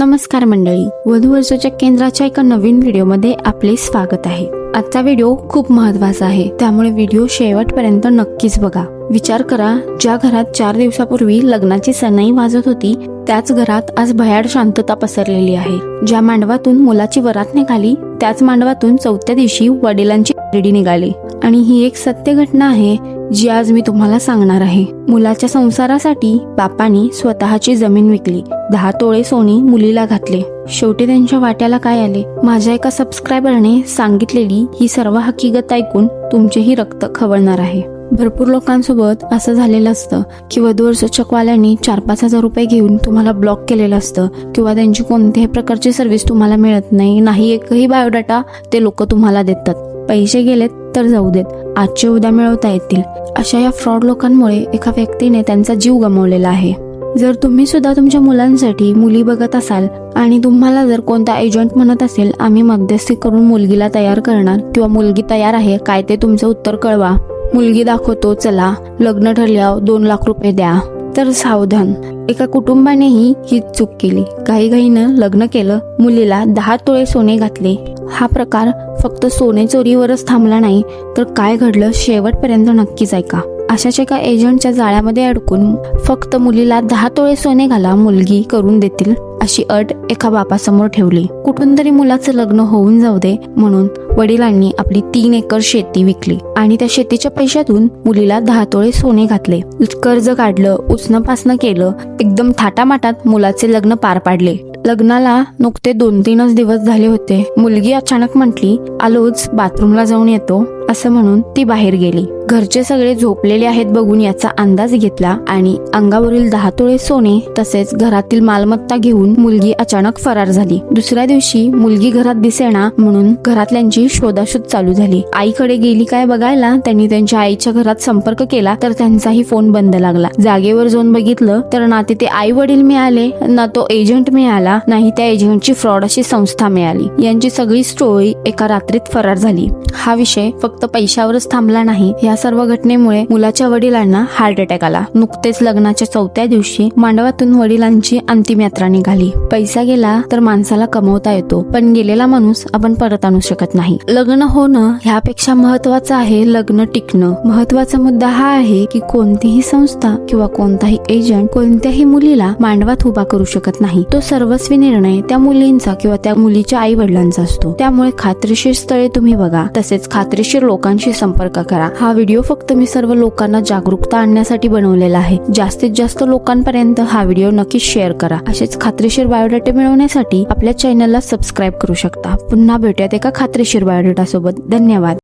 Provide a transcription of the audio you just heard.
नमस्कार मंडळी. वधूवर्षाच्या केंद्राच्या एका नवीन व्हिडिओमध्ये आपले स्वागत आहे. आजचा व्हिडिओ खूप महत्त्वाचा आहे. त्यामुळे व्हिडिओ शेवटपर्यंत नक्कीच बघा. विचार करा ज्या घरात चार दिवसापूर्वी लग्नाची सनई वाजत होती त्याच घरात आज भयाड शांतता पसरलेली आहे. ज्या मांडवातून मुलाची वरात निघाली त्याच मांडवातून चौथ्या दिवशी वडिलांची रेडी निघाली. आणि ही एक सत्य घटना आहे जी आज मी तुम्हाला सांगणार आहे. मुलाच्या संसारासाठी बापाने स्वतःची जमीन विकली. दहा तोळे सोनी मुलीला घातले. शेवटी त्यांच्या वाट्याला काय आले? माझ्या एका सबस्क्रायबरने सांगितलेली ही सर्व हकीकत ऐकून तुमचेही रक्त खवळणार आहे. भरपूर लोकांसोबत असं झालेलं असतं की वधूवर सूचकवाल्यांनी चार पाच हजार रुपये घेऊन तुम्हाला ब्लॉक केलेलं असतं किंवा त्यांची कोणत्याही प्रकारची सर्व्हिस तुम्हाला मिळत नाही नाही एकही बायोडाटा ते लोक तुम्हाला देतात. पैसे गेलेत तर जाऊ देत. आजचे उद्या मिळवता येतील. अशा या फ्रॉड लोकांमुळे एका व्यक्तीने त्यांचा जीव गमावलेला आहे. जर तुम्ही सुद्धा तुमच्या मुलांसाठी मुली बघत असाल आणि तुम्हाला जर कोणता एजंट म्हणत असेल आम्ही मध्यस्थी करून मुलगीला तयार करणार किंवा मुलगी तयार आहे काय ते तुमचं उत्तर कळवा. मुलगी दाखवतो चला. लग्न ठरल्यावर दोन लाख रुपये द्या. तर सावधान. एका कुटुंबानेही ही चूक केली. घाईघाईनं लग्न केलं. मुलीला दहा तोळे सोने घातले. हा प्रकार फक्त सोने चोरीवरच थांबला नाही तर काय घडलं शेवटपर्यंत नक्कीच ऐका. अशाच एका एजंटच्या जाळ्यामध्ये अडकून फक्त मुलीला दहा तोळे सोने घाला मुलगी करून देतील अशी अट एका बापासमोर ठेवली. कुठून तरी मुलाचं लग्न होऊन जाऊ दे म्हणून वडिलांनी आपली तीन एकर शेती विकली आणि त्या शेतीच्या पैशातून मुलीला दहा तोळे सोने घातले. कर्ज काढलं उचनं पासनं केलं एकदम थाटामाटात मुलाचे लग्न पार पाडले. लग्नाला नुकते दोन तीनच दिवस झाले होते. मुलगी अचानक म्हटली आलोच बाथरूमला जाऊन येतो. असं म्हणून ती बाहेर गेली. घरचे सगळे झोपलेले आहेत बघून याचा अंदाज घेतला आणि अंगावरील दहा तोळे सोने तसेच घरातील मालमत्ता घेऊन मुलगी अचानक फरार झाली. दुसऱ्या दिवशी मुलगी घरात दिसेना म्हणून घरातल्यांची शोधाशोध चालू झाली. आईकडे गेली काय बघायला? त्यांनी त्यांच्या आईच्या घरात संपर्क केला तर त्यांचाही फोन बंद लागला. जागेवर जाऊन बघितलं तर ना तिथे आई वडील मिळाले ना तो एजंट मिळाला नाही त्या एजंटची फ्रॉड अशी संस्था मिळाली. यांची सगळी स्टोरी एका रात्रीत फरार झाली. हा विषय फक्त पैशावरच थांबला नाही. या सर्व घटनेमुळे मुलाच्या वडिलांना हार्ट अटॅक आला. नुकतेच लग्नाच्या चौथ्या दिवशी मांडवातून वडिलांची अंतिम यात्रा निघाली. पैसा गेला तर माणसाला कमवता येतो. पण गेलेला माणूस आपण परत आणू शकत नाही. लग्न होणं ह्यापेक्षा महत्वाचं आहे लग्न टिकणं. महत्त्वाचा मुद्दा हा आहे की कोणतीही संस्था किंवा कोणताही एजंट कोणत्याही मुलीला मांडवात उभा करू शकत नाही. तो सर्वस्वी निर्णय त्या मुलींचा किंवा त्या मुलीच्या आई वडिलांचा असतो. त्यामुळे खात्रीशीर स्थळे तुम्ही बघा. तसेच खात्रीशीर लोकांशी संपर्क करा. हा व्हिडिओ फक्त मी सर्व लोकांना जागरूकता आणण्यासाठी बनवलेला आहे. जास्तीत जास्त लोकांपर्यंत हा व्हिडिओ नक्कीच शेअर करा. असेच खात्रीशीर बायोडेटा मिळवण्यासाठी आपल्या चॅनलला सबस्क्राईब करू शकता. पुन्हा भेटूयात एका खात्रीशीर बायोडेटासोबत. धन्यवाद.